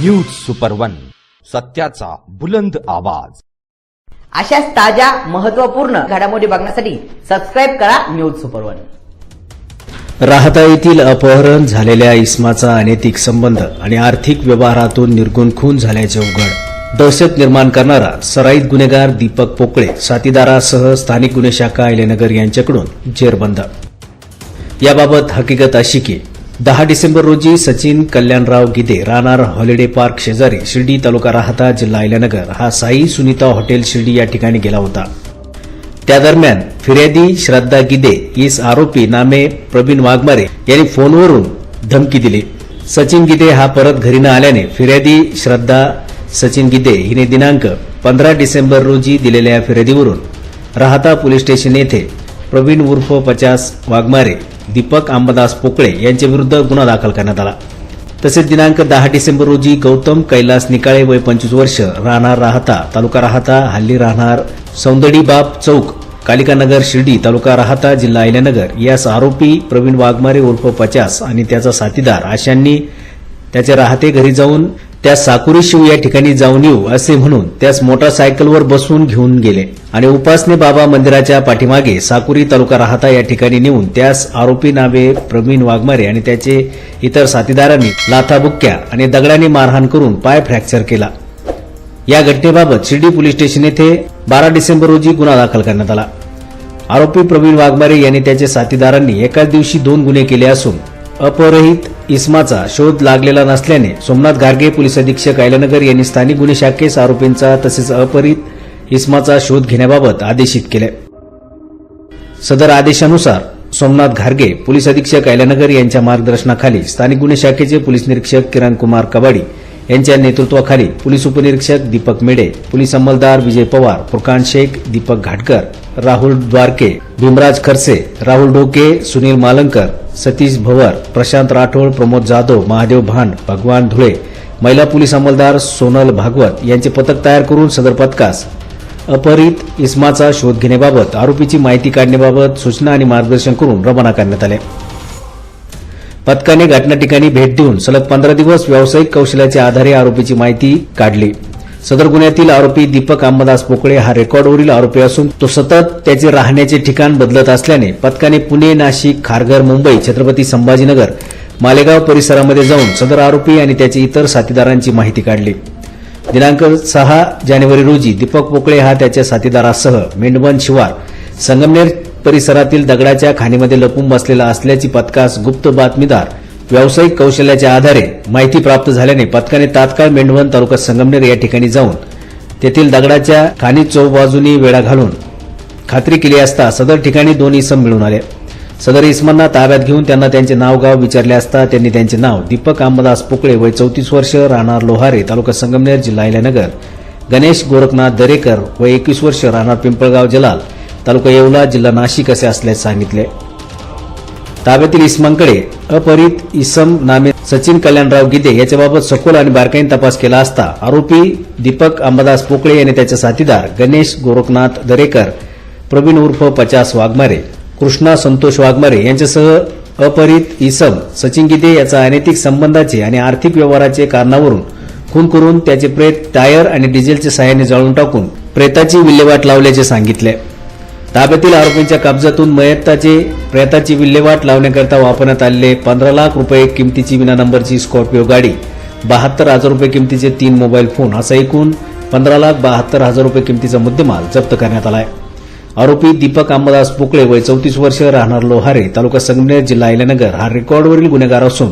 News super one सत्याचा बुलंद आवाज. अशाच ताज्या महत्त्वपूर्ण घडामोडी बघण्यासाठी सबस्क्राईब करा न्यूज सुपर वन राहता येथील अपहरण झालेल्या इस्माचा अनैतिक संबंध आणि आर्थिक व्यवहारातून निर्गुण खून झाल्याचे उघड. दहशत निर्माण करणारा सराईत गुन्हेगार दीपक पोकळे साथीदारासह स्थानिक गुन्हे शाखा अहिलेनगर यांच्याकडून जेरबंद. याबाबत हकीकत अशी की दहा डिसेंबर रोजी सचिन कल्याणराव गिदे राहणार हॉलिडे पार्क शेजारी शिर्डी तालुका राहता जिल्हा अहिल्यानगर. हा साई सुनीता हॉटेल शिर्डी या ठिकाणी गेला होता. त्या दरम्यान फिर्यादी श्रद्धा गिदे इस आरोपी नामे प्रवीण वाघमारे यांनी फोनवरून धमकी दिली. सचिन गिदे हा परत घरी न आल्याने फिर्यादी श्रद्धा सचिन गिदे हिने दिनांक पंधरा डिसेंबर रोजी दिलेल्या फिर्यादीवरून राहता पोलीस स्टेशन येथे प्रवीण उर्फ पचास वाघमारे दीपक अंबादास पोकळे यांच्याविरुद्ध गुन्हा दाखल करण्यात आला. तसेच दिनांक दहा डिसेंबर रोजी गौतम कैलास निकाळे वय पंचवीस वर्ष राहणार राहता तालुका राहता हल्ली राहणार सौंदडीबाब चौक कालिकानगर शिर्डी तालुका राहता जिल्हा अहिल्यानगर. यास आरोपी प्रवीण वाघमारे उर्फ पचास आणि त्याचा साथीदार अशांनी त्याच्या राहते घरी जाऊन त्या साकुरी शिव या ठिकाणी जाऊन येऊ असे म्हणून त्यास मोटारसायकलवर बसवून घेऊन गेले. आणि उपासने बाबा मंदिराच्या पाठीमागे साकुरी तालुका राहता या ठिकाणी नेऊन त्यास आरोपी नावे प्रवीण वाघमारे आणि त्याचे इतर साथीदारांनी लाथाबुक्क्या आणि दगडाने मारहाण करून पाय फ्रॅक्चर केला. या घटनेबाबत शिर्डी पोलीस स्टेशन येथे बारा डिसेंबर रोजी गुन्हा दाखल करण्यात आला. आरोपी प्रवीण वाघमारे यांनी त्याच्या साथीदारांनी एकाच दिवशी दोन गुन्हे केले असून अपरहित इस्माचा शोध लागलेला नसल्याने सोमनाथ गार्गे पोलीस अधीक्षक ऐलनगर यांनी स्थानिक गुन्हे शाखेस आरोपींचा तसेच अपहरित इस्माचा शोध घेण्याबाबत आदेशित केले. सदर आदेशानुसार सोमनाथ घारगे पोलीस अधीक्षक ऐलानगर यांच्या मार्गदर्शनाखाली स्थानिक गुन्हे शाखेचे पोलीस निरीक्षक किरण कुमार कबाडी यांच्या नेतृत्वाखाली पोलीस उपनिरीक्षक दीपक मेडे पोलीस अंमलदार विजय पवार फुरकान शेख दीपक घाटकर राहुल द्वारके भीमराज खरसे राहुल ढोके सुनील मालंकर सतीश भवर प्रशांत राठोड प्रमोद जाधव महादेव भांड भगवान धुळे महिला पोलीस अंमलदार सोनल भागवत यांचे पथक तयार करून सदर पथकास अपहरित इस्माचा शोध घेण्याबाबत आरोपीची माहिती काढण्याबाबत सूचना आणि मार्गदर्शन करून रवाना करण्यात आले. पथकाने घटना ठिकाणी भेट देऊन सलग पंधरा दिवस व्यावसायिक कौशल्याच्या आधारे आरोपीची माहिती काढली. सदर गुन्ह्यातील आरोपी दीपक अंबादास पोकळे हा रेकॉर्डवरील आरोपी असून तो सतत त्याचे राहण्याचे ठिकाण बदलत असल्याने पथकाने पुणे नाशिक खारघर मुंबई छत्रपती संभाजीनगर मालेगाव परिसरामध्ये जाऊन सदर आरोपी आणि त्याचे इतर साथीदारांची माहिती काढली. दिनांक सहा जानेवारी रोजी दीपक पोकळे हा त्याच्या साथीदारासह मेंढवन शिवार संगमनेर परिसरातील दगडाच्या खाणीमध्ये लपून बसलेला असल्याची पथकास गुप्त बातमीदार व्यावसायिक कौशल्याच्या आधारे माहिती प्राप्त झाल्याने पथकाने तात्काळ मेंढवन तालुका संगमनेर या ठिकाणी जाऊन तेथील दगडाच्या खाणी चौबाजूनी वेढा घालून खात्री केली असता सदर ठिकाणी दोन इसम मिळून आले. सदर इसमांना ताब्यात घेऊन त्यांना त्यांचे नाव गाव विचारले असता त्यांनी त्यांचे नाव दीपक अंबादास पोकळे वय चौतीस वर्ष राहणार लोहारे तालुका संगमनेर जिल्हा अहिल्यानगर गणेश गोरखनाथ दरेकर वय एकवीस वर्ष राहणार पिंपळगाव जलाल तालुका येवला जिल्हा नाशिक असे असल्याचे सांगितले. ताब्यातील इस्मांकडे अपहरित इसम नामे सचिन कल्याणराव गिदे याच्याबाबत सखोल आणि बारकाईने तपास केला असता आरोपी दीपक अंबादास पोकळे यांनी त्याचे साथीदार गणेश गोरखनाथ दरेकर प्रवीण उर्फ पचास वाघमारे कृष्णा संतोष वाघमारे यांच्यासह अपहरित इसम सचिन गिदे याचा अनैतिक संबंधाचे आणि आर्थिक व्यवहाराचे कारणावरून खून करून त्याचे प्रेत टायर आणि डिझेलच्या सहाय्याने जाळून टाकून प्रेताची विल्हेवाट लावल्याचे सांगितले. ताब्यातील आरोपींच्या कब्जातून मयताचे प्रेताची विल्हेवाट लावण्याकरता वापरण्यात आलेले पंधरा लाख रुपये किमतीची विना नंबरची स्कॉर्पिओ गाडी बहात्तर हजार रुपये किमतीचे तीन मोबाईल फोन असा एकूण पंधरा लाख बहात्तर हजार रुपये किमतीचा मुद्देमाल जप्त करण्यात आला आहे आरोपी दीपक अंबादास पोकळे वय चौतीस वर्ष राहणार लोहारे तालुका संगमनेर जिल्हा अहिल्यानगर. हा रेकॉर्डवरील गुन्हेगार असून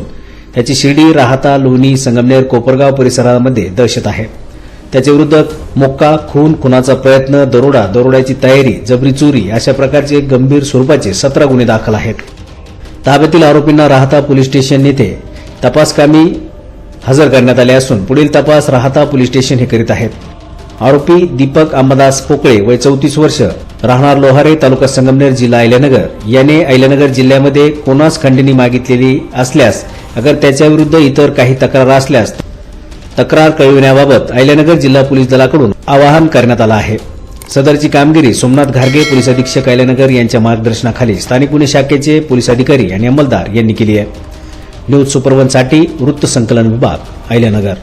त्याची शिर्डी राहता लोणी संगमनेर कोपरगाव परिसरामध्ये दहशत आहे. त्याच्याविरुद्ध मोक्का खून खुनाचा प्रयत्न दरोडा दरोड्याची तयारी जबरी चोरी अशा प्रकारचे गंभीर स्वरूपाचे सतरा गुन्हे दाखल आहेत. ताब्यातील आरोपींना राहता पोलीस स्टेशन येथे तपासकामी हजर करण्यात आले असून पुढील तपास राहता पोलीस स्टेशन हे करीत आहेत. आरोपी दीपक अंबादास पोकळे वय चौतीस वर्ष राहणार लोहारे तालुका संगमनेर जिल्हा अहिल्यानगर. याने अहिल्यानगर जिल्ह्यामध्ये कोणास खंडणी मागितलेली असल्यास अगर त्याच्याविरुद्ध इतर काही तक्रार असल्यास तक्रार कळविण्याबाबत अहिल्यानगर जिल्हा पोलीस दलाकडून आवाहन करण्यात आलं आहे. सदरची कामगिरी सोमनाथ घारगे पोलीस अधीक्षक अहिल्यानगर यांच्या मार्गदर्शनाखाली स्थानिक गुन्हे शाखेचे पोलीस अधिकारी आणि अंमलदार यांनी केली आहे. न्यूज सुपरवनसाठी वृत्त संकलन विभाग अहिल्यानगर.